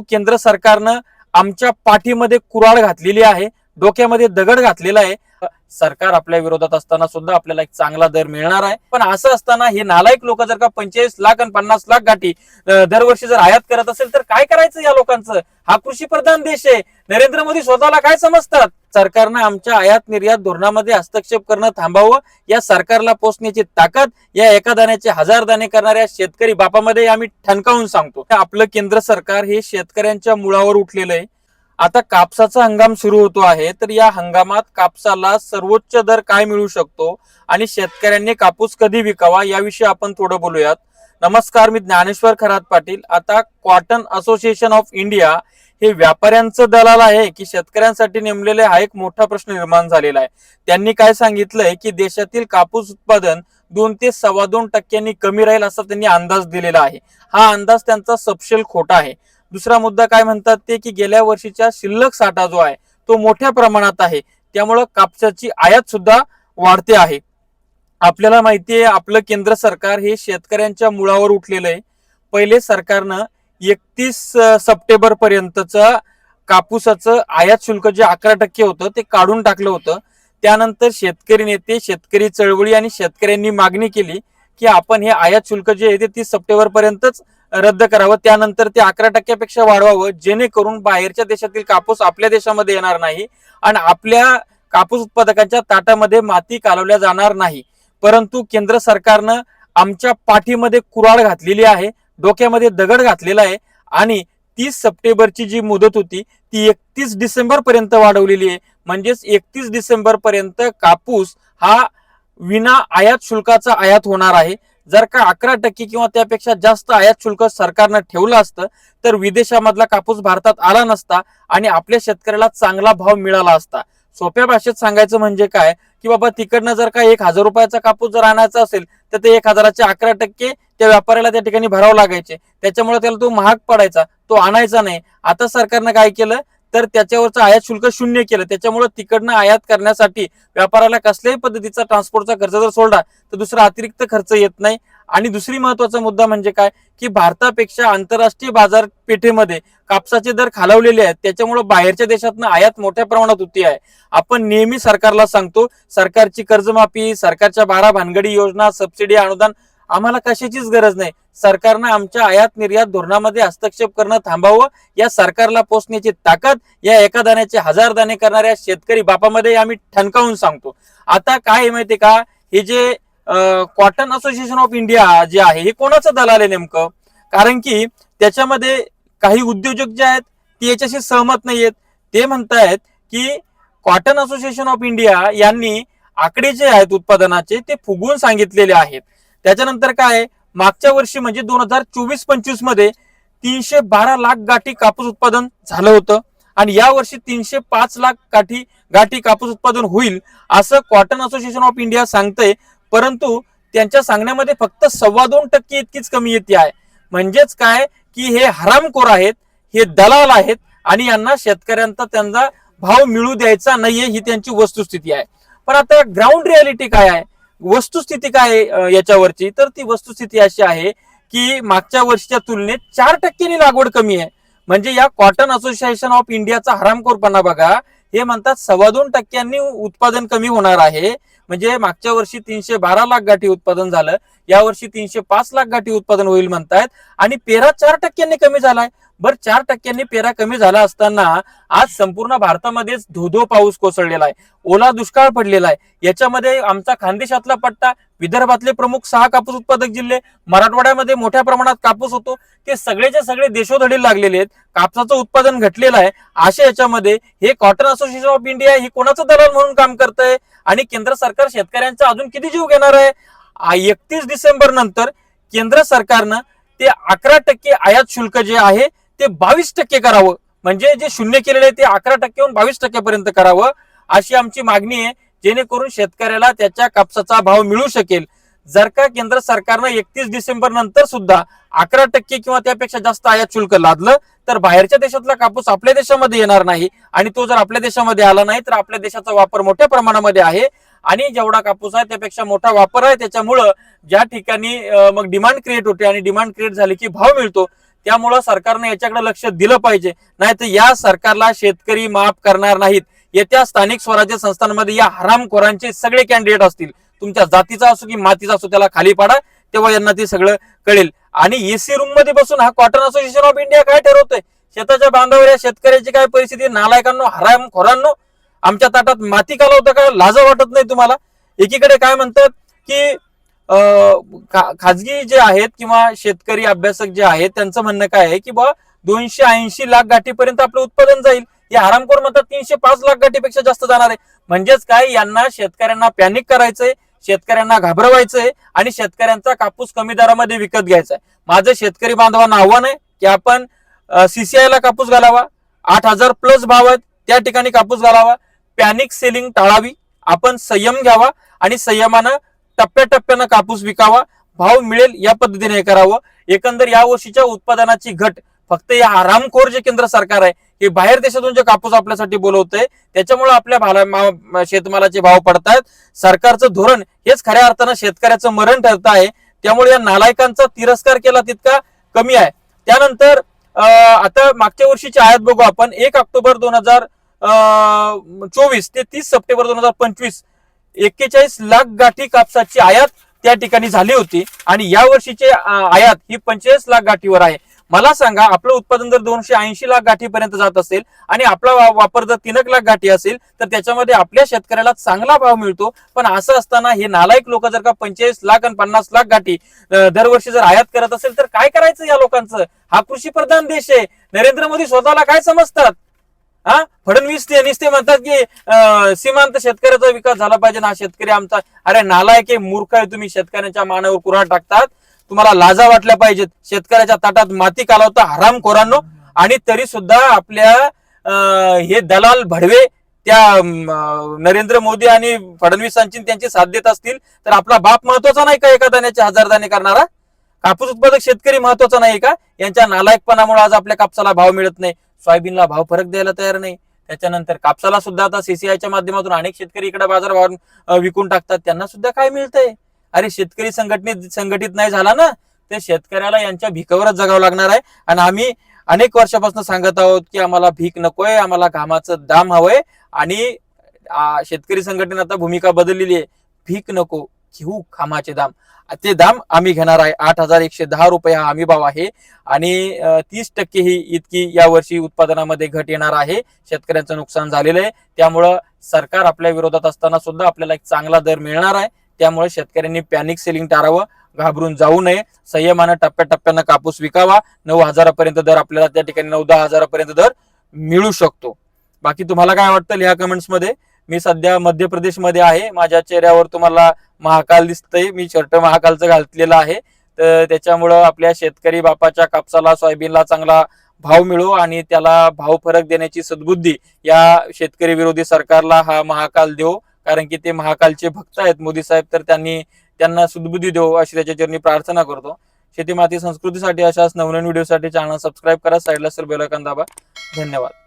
केंद्र सरकारनं आमच्या पाठीमध्ये कुराड घातलेली आहे डोक्यामध्ये दगड घातलेला आहे. सरकार आपल्या विरोधात असताना सुद्धा आपल्याला एक चांगला दर मिळणार आहे. पण असं असताना हे नालायक लोक जर का पंचेचाळीस लाख आणि पन्नास लाख गाठी दरवर्षी जर आयात करत असेल तर काय करायचं या लोकांचं? हा कृषी प्रधान देश आहे. नरेंद्र मोदी स्वतःला काय समजतात? सरकारनं आमच्या आयात निर्यात धोरणामध्ये हस्तक्षेप करणं थांबावं. या सरकारला पोचण्याची ताकद या एका दाण्याचे हजार दाणे करणाऱ्या शेतकरी बापामध्ये आम्ही ठणकावून सांगतो. आपलं केंद्र सरकार हे शेतकऱ्यांच्या मुळावर उठलेलं आहे. आता कापसाचा हंगाम सुरू होतो आहे तर या हंगामात कापसाला सर्वोच्च दर काय मिळू शकतो आणि शेतकऱ्यांनी कापूस कधी विकावा याविषयी आपण थोडं बोलूयात. नमस्कार मी ज्ञानेश्वर खरात पाटील. आता कॉटन असोसिएशन ऑफ इंडिया हे व्यापाऱ्यांचं दलाल आहे की शेतकऱ्यांसाठी नेमलेले हा एक मोठा प्रश्न निर्माण झालेला आहे. त्यांनी काय सांगितलंय की देशातील कापूस उत्पादन दोन ते सव्वा दोन टक्क्यांनी कमी राहील असा त्यांनी अंदाज दिलेला आहे. हा अंदाज त्यांचा सपशेल खोटा आहे. दुसरा मुद्दा काय म्हणतात ते की गेल्या वर्षीच्या शिल्लक साठा जो आहे तो मोठ्या प्रमाणात आहे. त्यामुळं कापसाची आयात सुद्धा वाढते आहे. आपल्याला माहिती आहे आपलं केंद्र सरकार हे शेतकऱ्यांच्या मुळावर उठलेलं आहे. पहिले सरकारनं एकतीस सप्टेंबर पर्यंतचं कापूसाचं आयात शुल्क जे अकरा टक्के होतं ते काढून टाकलं होतं. त्यानंतर शेतकरी नेते शेतकरी चळवळी आणि शेतकऱ्यांनी मागणी केली. की आपण हे आयात शुल्क जे आहे ते तीस सप्टेंबर पर्यंतच रद्द करावं. त्यानंतर ते अकरा टक्क्यापेक्षा वाढवावं जेणेकरून बाहेरच्या देशातील कापूस आपल्या देशामध्ये येणार नाही आणि आपल्या कापूस उत्पादकांच्या ताटामध्ये माती कालवल्या जाणार नाही. परंतु केंद्र सरकारनं आमच्या पाठीमध्ये कुराड घातलेली आहे डोक्यामध्ये दगड घातलेला आहे आणि तीस सप्टेंबरची जी मुदत होती ती एकतीस डिसेंबर पर्यंत वाढवलेली आहे. म्हणजेच एकतीस डिसेंबर पर्यंत कापूस हा विना आयात शुल्काचा आयात होणार आहे. जर का अकरा टक्के किंवा त्यापेक्षा जास्त आयात शुल्क सरकारनं ठेवलं असतं तर विदेशामधला कापूस भारतात आला नसता आणि आपल्या शेतकऱ्याला चांगला भाव मिळाला असता. सोप्या भाषेत सांगायचं म्हणजे काय? की बाबा तिकडनं जर का एक हजार रुपयाचा कापूस जर आणायचा असेल तर ते एक हजाराचे अकरा टक्के त्या व्यापाऱ्याला त्या ठिकाणी भरावं लागायचे. त्याच्यामुळे त्याला तो महाग पडायचा तो आणायचा नाही. आता सरकारनं काय केलं? तर त्याच्यावरचं आयात शुल्क शून्य केलं. त्याच्यामुळे तिकडनं आयात करण्यासाठी व्यापाराला कसल्याही पद्धतीचा ट्रान्सपोर्टचा खर्च जर सोडला तर दुसरा अतिरिक्त खर्च येत नाही. आणि दुसरी महत्त्वाचा मुद्दा म्हणजे काय? की भारतापेक्षा आंतरराष्ट्रीय बाजारपेठेमध्ये कापसाचे दर खालावलेले आहेत. त्याच्यामुळे बाहेरच्या देशातनं आयात मोठ्या प्रमाणात होती आहे. आपण नेहमी सरकारला सांगतो सरकारची कर्जमाफी सरकारच्या बारा भानगडी योजना सबसिडी अनुदान आम्हाला कशाचीच गरज नाही. सरकारनं आमच्या आयात निर्यात धोरणामध्ये हस्तक्षेप करणं थांबावं. या सरकारला पोचण्याची ताकद या एका दाण्याचे हजार दाणे करणाऱ्या शेतकरी बापामध्ये आम्ही ठणकावून सांगतो. आता काय आहे माहितीये का? हे जे कॉटन असोसिएशन ऑफ इंडिया जे आहे हे कोणाचं दलाल आहे नेमकं? कारण की त्याच्यामध्ये काही उद्योजक जे आहेत ते याच्याशी सहमत नाहीयेत. ते म्हणतायत की कॉटन असोसिएशन ऑफ इंडिया यांनी आकडे जे आहेत उत्पादनाचे ते फुगवून सांगितलेले आहेत. त्याच्यानंतर काय आहे? मागच्या वर्षी म्हणजे दोन हजार चोवीस पंचवीसमध्ये तीनशे बारा लाख गाठी कापूस उत्पादन झालं होतं. आणि या वर्षी तीनशे पाच लाख गाठी गाठी कापूस उत्पादन होईल असं कॉटन असोसिएशन ऑफ इंडिया सांगतंय. परंतु त्यांच्या सांगण्यामध्ये फक्त सव्वा दोन टक्के इतकीच कमी येते आहे. म्हणजेच काय? की हे हरामखोर आहेत हे दलाल आहेत आणि यांना शेतकऱ्यांचा त्यांचा भाव मिळू द्यायचा नाहीये ही त्यांची वस्तुस्थिती आहे. पण आता ग्राउंड रियालिटी काय आहे? वस्तुस्थिती काय आहे, याच्यावरची? तर ती वस्तुस्थिती अशी आहे की मागच्या वर्षीच्या तुलनेत चार टक्क्यांनी लागवड कमी आहे. म्हणजे या कॉटन असोसिएशन ऑफ इंडियाचा हरामखोरपणा बघा हे म्हणतात सव्वा दोन टक्क्यांनी उत्पादन कमी होणार आहे. म्हणजे मागच्या वर्षी तीनशे बारा लाख गाठी उत्पादन झालं या वर्षी तीनशे पाच लाख गाठी उत्पादन होईल म्हणतायत. आणि पेरा चार टक्क्यांनी कमी झालाय. बर चार टक्क्यांनी पेरा कमी झाला असताना आज संपूर्ण भारतामध्येच धोधो पाऊस कोसळलेला आहे. ओला दुष्काळ पडलेला आहे. याच्यामध्ये आमचा खानदेशातला पट्टा विदर्भातले प्रमुख सहा कापूस उत्पादक जिल्हे मराठवाड्यामध्ये मोठ्या प्रमाणात कापूस होतो. ते सगळेचे सगळे देशोधडी लागलेले आहेत. कापसाचं उत्पादन घटलेलं आहे. अशा याच्यामध्ये हे कॉटन असोसिएशन ऑफ इंडिया ही कोणाचं दलाल म्हणून काम करतंय? आणि केंद्र सरकार शेतकऱ्यांचा अजून किती जीव घेणार आहे? एकतीस डिसेंबर नंतर केंद्र सरकारनं ते अकरा टक्के आयात शुल्क जे आहे ते बावीस टक्के करावं. म्हणजे जे शून्य केलेलं आहे ते अकरा टक्केहून बावीस टक्क्यापर्यंत करावं अशी आमची मागणी आहे. जेणेकरून शेतकऱ्याला त्याच्या कापसाचा भाव मिळू शकेल. जर का केंद्र सरकारनं एकतीस डिसेंबर नंतर सुद्धा अकरा टक्के किंवा त्यापेक्षा जास्त आयात शुल्क लादलं तर बाहेरच्या देशातला कापूस आपल्या देशामध्ये येणार नाही. आणि तो जर आपल्या देशामध्ये आला नाही तर आपल्या देशाचा वापर मोठ्या प्रमाणामध्ये आहे. आणि जेवढा कापूस आहे त्यापेक्षा मोठा वापर आहे. त्याच्यामुळं ज्या ठिकाणी मग डिमांड क्रिएट होते आणि डिमांड क्रिएट झाली की भाव मिळतो त्यामुळं सरकारने याच्याकडे लक्ष दिलं पाहिजे. नाही तर या सरकारला शेतकरी माफ करणार नाहीत. येत्या स्थानिक स्वराज्य संस्थांमध्ये या हरामखोरांचे सगळे कॅन्डिडेट असतील. तुमच्या जातीचा असो की मातीचा असो त्याला खाली पाडा तेव्हा यांना ते सगळं कळेल. आणि एसी रूममध्ये बसून हा कॉटन असोसिएशन ऑफ इंडिया काय ठरवतोय? शेताच्या बांधावर या शेतकऱ्याची काय परिस्थिती? नालायकांनो हरामखोरांनो आमच्या ताटात माती कालवतं का? लाज वाटत नाही तुम्हाला? एकीकडे काय म्हणतात की खाजगी जे आहेत किंवा शेतकरी अभ्यासक जे आहेत त्यांचं म्हणणं काय आहे की बा दोनशे ऐंशी लाख गाठीपर्यंत आपलं उत्पादन जाईल. या हरामखोर म्हणतात तीनशे पाच लाख गाठीपेक्षा जास्त जाणार आहे. म्हणजेच काय यांना शेतकऱ्यांना पॅनिक करायचंय शेतकऱ्यांना घाबरवायचंय आणि शेतकऱ्यांचा कापूस कमी दरामध्ये विकत घ्यायचा आहे माझं शेतकरी बांधवांना आव्हान आहे की आपण सीसीआयला कापूस घालावा. आठ हजार प्लस भाव आहेत त्या ठिकाणी कापूस घालावा. पॅनिक सेलिंग टाळावी. आपण संयम घ्यावा आणि संयमानं टप्प्याटप्प्यानं कापूस विकावा भाव मिळेल या पद्धतीने हे करावं. एकंदर या वर्षीच्या उत्पादनाची घट फक्त या आरामखोर जे केंद्र सरकार आहे हे बाहेर देशातून जे कापूस आपल्यासाठी बोलवतंय त्याच्यामुळे आपल्या भाला मा- शेतमालाचे भाव पडतायत. सरकारचं धोरण हेच खऱ्या अर्थानं शेतकऱ्याचं मरण ठरत आहे. त्यामुळे या नालायकांचा तिरस्कार केला तितका कमी आहे. त्यानंतर अं, आता मागच्या वर्षीची आयात बघू आपण. एक ऑक्टोबर दोन हजार चोवीस ते तीस सप्टेंबर दोन हजार पंचवीस एक्केचाळीस लाख गाठी कापसाची आयात त्या ठिकाणी झाली होती आणि या वर्षीची आयात ही पंचेचाळीस लाख गाठीवर आहे. मला सांगा आपलं उत्पादन जर दोनशे ऐंशी लाख गाठीपर्यंत जात असेल आणि आपला वापर जर तीन लाख गाठी असेल तर त्याच्यामध्ये आपल्या शेतकऱ्याला चांगला भाव मिळतो. पण असं असताना हे नालायक लोक जर का पंचेचाळीस लाख आणि पन्नास लाख गाठी दरवर्षी जर आयात करत असेल तर काय करायचं या लोकांचं? हा कृषी प्रधान देश आहे. नरेंद्र मोदी स्वतःला काय समजतात? हा? फडणवीस ते नुसते म्हणतात की सीमांत शेतकऱ्याचा विकास झाला पाहिजे ना हा शेतकरी आमचा अरे नालायक आहे मूर्ख आहे तुम्ही शेतकऱ्यांच्या मानावर कुऱ्हाड टाकतात. तुम्हाला लाजा वाटल्या पाहिजेत. शेतकऱ्याच्या ताटात माती कालवता हराम खोरांनो. आणि तरी सुद्धा आपल्या अं, हे दलाल भडवे त्या नरेंद्र मोदी आणि फडणवीसांची त्यांची साथ देत असतील तर आपला बाप महत्त्वाचा नाही का एका दाण्याचे हजार दाणे करणारा? कापूस उत्पादक शेतकरी महत्त्वाचा नाही का? यांच्या नालायकपणामुळे आज आपल्या कापसाला भाव मिळत नाही. सोयाबीनला भाव फरक द्यायला तयार नाही. त्याच्यानंतर कापसाला सुद्धा आता सीसीआयच्या माध्यमातून अनेक शेतकरी इकडे बाजारभाव अं, विकून टाकतात. त्यांना सुद्धा काय मिळतंय? अरे शेतकरी संघटनेत संघटित नाही झाला ना? ते शेतकऱ्याला यांच्या भिकावरच जगावं लागणार आहे. आणि आम्ही अनेक वर्षापासून सांगत आहोत की आम्हाला भीक नकोय आम्हाला घामाचं दाम हवंय. आणि शेतकरी संघटनेनं आता भूमिका बदललेली आहे. भीक नको. घेऊ खामाचे दाम. ते दाम आम्ही घेणार आहे. आठ हजार एकशे दहा रुपये हा हमी भाव आहे. आणि तीस टक्के ही इतकी यावर्षी उत्पादनामध्ये घट येणार आहे. शेतकऱ्यांचं नुकसान झालेलं आहे. त्यामुळं सरकार आपल्या विरोधात असताना सुद्धा आपल्याला एक चांगला दर मिळणार आहे. त्यामुळे शेतकऱ्यांनी पॅनिक सेलिंग टाळावं. घाबरून जाऊ नये. संयमानं टप्प्याटप्प्यानं कापूस विकावा. नऊ हजारापर्यंत दर आपल्याला त्या ठिकाणी नऊ दहा हजारापर्यंत दर मिळू शकतो. बाकी तुम्हाला काय वाटतं लिहा कमेंट्समध्ये मी सध्या मध्य प्रदेशमध्ये आहे. माझ्या चेहऱ्यावर तुम्हाला महाकाल दिसतंय. मी शर्ट महाकालचं घातलेलं आहे. तर त्याच्यामुळं आपल्या शेतकरी बापाच्या कापसाला सोयाबीनला चांगला भाव मिळो आणि त्याला भाव फरक देण्याची सद्बुद्धी या शेतकरी विरोधी सरकारला हा महाकाल देव. कारण की ते महाकालचे भक्त आहेत. मोदी साहेब तर त्यांनी त्यांना सद्बुद्धी देऊ अशी त्याच्या चरणी प्रार्थना करतो. शेती माती संस्कृतीसाठी अशाच नवनवीन व्हिडिओसाठी चॅनल सबस्क्राईब करा. साईडला सर बेल दाबा. धन्यवाद.